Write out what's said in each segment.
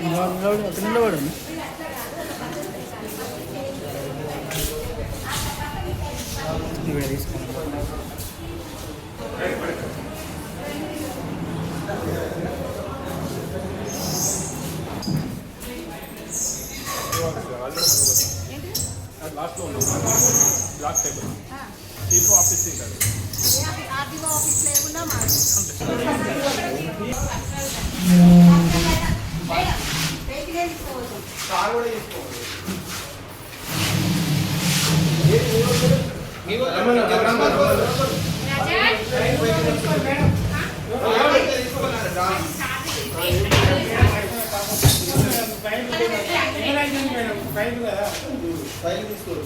నిలబడు అక్కడ తీసుకోండి లాస్ట్లో ఉంది లాస్ట్ టేబుల్ చీఫ్ ఆఫీస్ కాదు ఆర్టీఓ ఆఫీస్ లేకుండా గట్టిగా తీసుకోవచ్చు కాలు కూడా తీసుకోవచ్చు ఫైల్ తీసుకోరు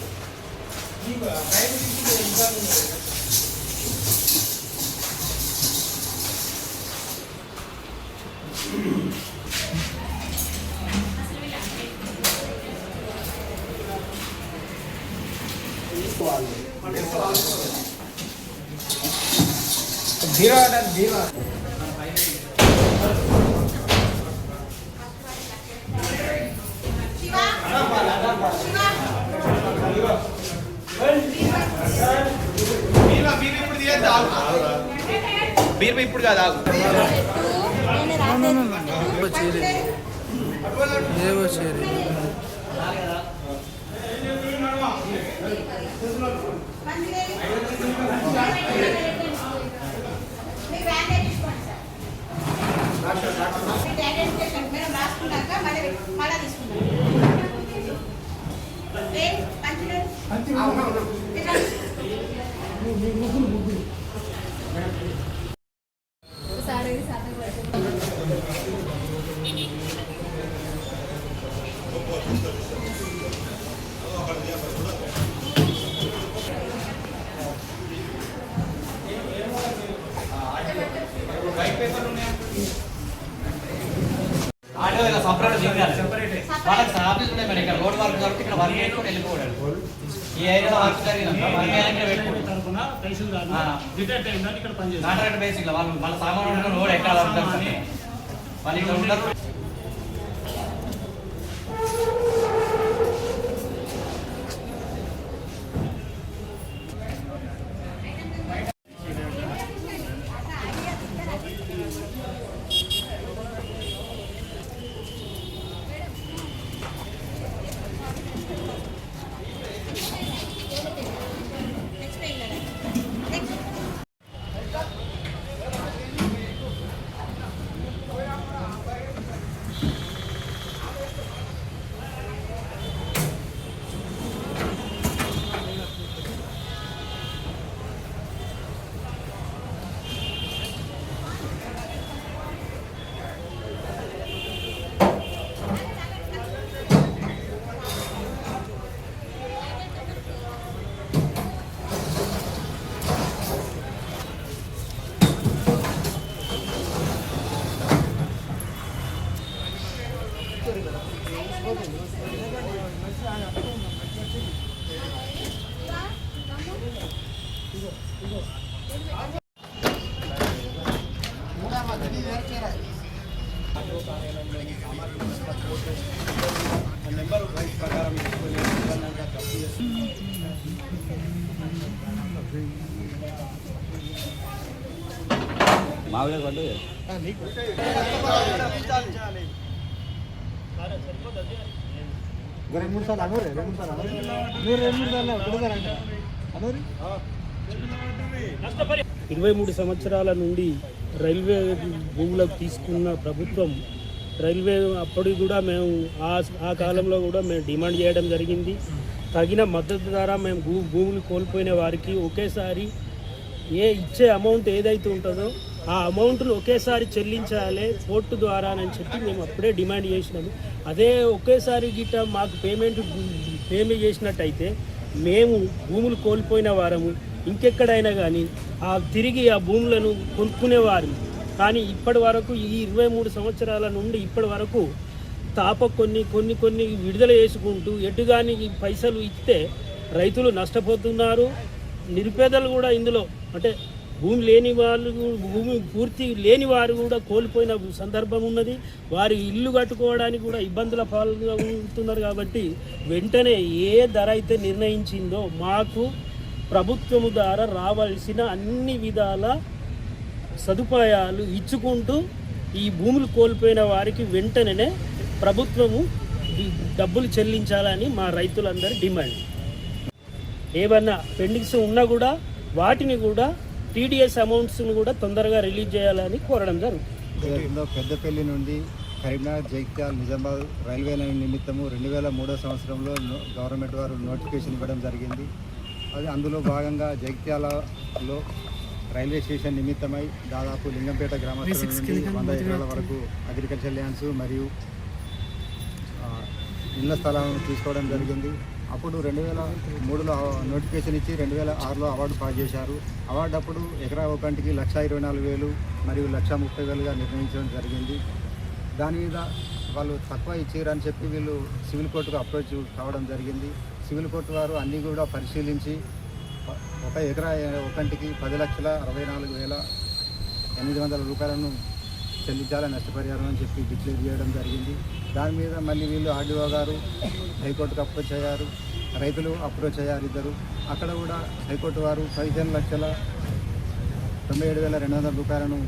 ఫైల్ తీసుకుంటే ఇబ్బంది జీరో జీరో బీర్ ఇప్పుడు కాదు ఆగు. చేరి ఏవో చేరి ఆటో ఇలా సపరేట్ వాళ్ళకి ఆఫీస్ ఉండే మరి ఇక్కడ రోడ్ వర్క్ కాబట్టి ఇక్కడ వర్క్ చేసుకొని ఈ ఏరియాలో వర్క్ జరిగినాక వర్క్ అయ్యాక పెట్టుకోండి రిటైర్డ్ ఇక్కడ పనిచేస్తారు నాటకట్ బేసిక్ వాళ్ళు వాళ్ళ సామాన్ రోడ్ ఎక్కడ ఉంటారు వాళ్ళు ఇక్కడ ఉంటారు నెంబర్ వైస్ ప్రకారం మావిడ పండుగ రెండు మూడు సార్లు అనోరే రెండు మూడు సార్లు అనోరే మీరు రెండు మూడు సార్లు ఒకటేసారి అనోరి ఇరవై మూడు సంవత్సరాల నుండి రైల్వే భూములకు తీసుకున్న ప్రభుత్వం రైల్వే అప్పటికి కూడా మేము ఆ ఆ కాలంలో కూడా మేము డిమాండ్ చేయడం జరిగింది. తగిన మద్దతు ద్వారా మేము భూ భూములు కోల్పోయిన వారికి ఒకేసారి ఏ ఇచ్చే అమౌంట్ ఏదైతే ఉంటుందో ఆ అమౌంట్ను ఒకేసారి చెల్లించాలి పోర్టు ద్వారా అని చెప్పి మేము అప్పుడే డిమాండ్ చేసినాము. అదే ఒకేసారి గిట్ట మాకు పేమెంట్ పేమెంట్ చేసినట్టయితే మేము భూములు కోల్పోయిన వారము ఇంకెక్కడైనా కానీ ఆ తిరిగి ఆ భూములను కొనుక్కునేవారు కానీ ఇప్పటి వరకు ఈ ఇరవై మూడు సంవత్సరాల నుండి ఇప్పటి వరకు తాప కొన్ని కొన్ని కొన్ని విడుదల చేసుకుంటూ ఎటుగాని పైసలు ఇస్తే రైతులు నష్టపోతున్నారు. నిరుపేదలు కూడా ఇందులో అంటే భూమి లేని వాళ్ళు భూమి పూర్తి లేని వారు కూడా కోల్పోయిన సందర్భం ఉన్నది. వారి ఇల్లు కట్టుకోవడానికి కూడా ఇబ్బందుల పాల్గొంటున్నారు కాబట్టి వెంటనే ఏ ధర అయితే నిర్ణయించిందో మాకు ప్రభుత్వము ద్వారా రావాల్సిన అన్ని విధాల సదుపాయాలు ఇచ్చుకుంటూ ఈ భూములు కోల్పోయిన వారికి వెంటనే ప్రభుత్వము డబ్బులు చెల్లించాలని మా రైతులందరి డిమాండ్. ఏమన్నా పెండింగ్స్ ఉన్నా కూడా వాటిని కూడా టీడీఎస్ అమౌంట్స్ను కూడా తొందరగా రిలీజ్ చేయాలని కోరడం జరుగుతుంది. పెద్దపల్లి నుండి కరీంనగర్ జైత్యాల్ నిజామాబాద్ రైల్వే లైన్ నిమిత్తము రెండు వేల మూడో సంవత్సరంలో గవర్నమెంట్ వారు నోటిఫికేషన్ ఇవ్వడం జరిగింది. అది అందులో భాగంగా జైత్యాలలో రైల్వే స్టేషన్ నిమిత్తమై దాదాపు లింగంపేట గ్రామస్తుల వంద ఎకరాల వరకు అగ్రికల్చర్ ల్యాండ్స్ మరియు ఇళ్ళ స్థలాలను తీసుకోవడం జరిగింది. అప్పుడు రెండు వేల మూడులో నోటిఫికేషన్ ఇచ్చి రెండు వేల ఆరులో అవార్డు పాస్ చేశారు. అవార్డు అప్పుడు ఎకరా ఒకంటికి లక్ష ఇరవై నాలుగు వేలు మరియు లక్ష ముప్పై వేలుగా నిర్ణయించడం జరిగింది. దాని మీద వాళ్ళు తక్కువ ఇచ్చారని చెప్పి వీళ్ళు సివిల్ కోర్టుకు అప్రోచ్ కావడం జరిగింది. సివిల్ కోర్టు వారు అన్నీ కూడా పరిశీలించి ఒక ఎకరా ఒకంటికి పది లక్షల అరవై నాలుగు వేల ఎనిమిది వందల రూపాయలను చెల్లించాలని నష్టపరిహారం అని చెప్పి డిక్లేర్ చేయడం జరిగింది. దాని మీద మళ్ళీ వీళ్ళు ఆర్డీఓ గారు హైకోర్టుకు అప్రోచ్ అయ్యారు. రైతులు అప్రోచ్ అయ్యారు ఇద్దరు. అక్కడ కూడా హైకోర్టు వారు పదిహేను లక్షల తొంభై ఏడు వేల రెండు వందల రూపాయలను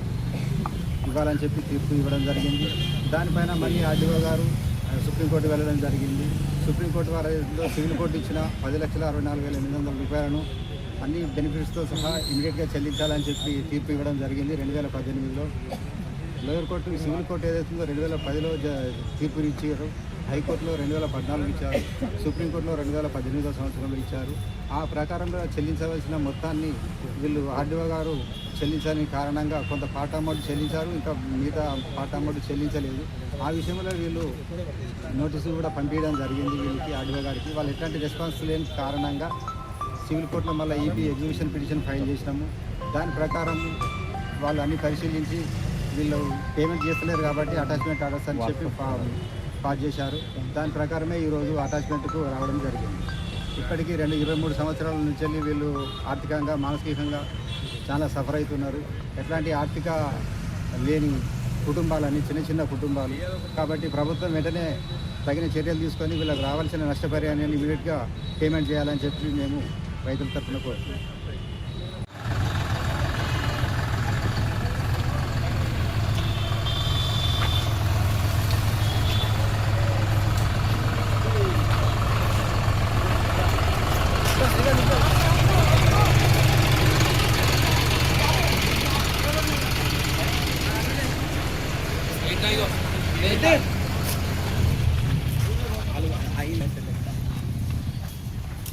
ఇవ్వాలని చెప్పి తీర్పు ఇవ్వడం జరిగింది. దానిపైన మళ్ళీ ఆర్డీఓ గారు సుప్రీంకోర్టు వెళ్ళడం జరిగింది. సుప్రీంకోర్టు వారు సివిల్ కోర్టు ఇచ్చిన పది లక్షల అరవై నాలుగు వేల ఎనిమిది వందల రూపాయలను అన్ని బెనిఫిట్స్తో సహా ఇమీడియట్గా చెల్లించాలని చెప్పి తీర్పు ఇవ్వడం జరిగింది. రెండు వేల పద్దెనిమిదిలో లోయర్ కోర్టు సివిల్ కోర్టు ఏదైతుందో రెండు వేల పదిలో జ- తీర్పు ఇచ్చారు హైకోర్టులో రెండు వేల పద్నాలుగు ఇచ్చారు. సుప్రీంకోర్టులో రెండు వేల పద్దెనిమిదో సంవత్సరంలో ఇచ్చారు. ఆ ప్రకారంగా చెల్లించవలసిన మొత్తాన్ని వీళ్ళు ఆర్డీఓ గారు చెల్లించని కారణంగా కొంత పాట అమౌంట్ చెల్లించారు. ఇంకా మిగతా పాట అమౌంట్ చెల్లించలేదు. ఆ విషయంలో వీళ్ళు నోటీసులు కూడా పంపించడం జరిగింది వీళ్ళకి ఆర్డీఓ గారికి. వాళ్ళు ఎట్లాంటి రెస్పాన్స్ లేని కారణంగా సివిల్ కోర్టులో మళ్ళీ ఈపీ ఎగ్జిబిషన్ పిటిషన్ ఫైల్ చేసినాము. దాని ప్రకారం వాళ్ళు అన్ని పరిశీలించి వీళ్ళు పేమెంట్ చేస్తలేరు కాబట్టి అటాచ్మెంట్ ఆర్డర్స్ అని చెప్పి పాస్ చేశారు. దాని ప్రకారమే ఈరోజు అటాచ్మెంట్కు రావడం జరిగింది. ఇప్పటికీ రెండు ఇరవై మూడు సంవత్సరాల నుంచి వెళ్ళి వీళ్ళు ఆర్థికంగా మానసికంగా చాలా సఫర్ అవుతున్నారు. ఎట్లాంటి ఆర్థిక లేని కుటుంబాలని చిన్న చిన్న కుటుంబాలు. కాబట్టి ప్రభుత్వం వెంటనే తగిన చర్యలు తీసుకొని వీళ్ళకి రావాల్సిన నష్టపరిహారాన్ని ఇమీడియట్గా పేమెంట్ చేయాలని చెప్పి మేము రైతుల తరఫున కోరుతున్నాం.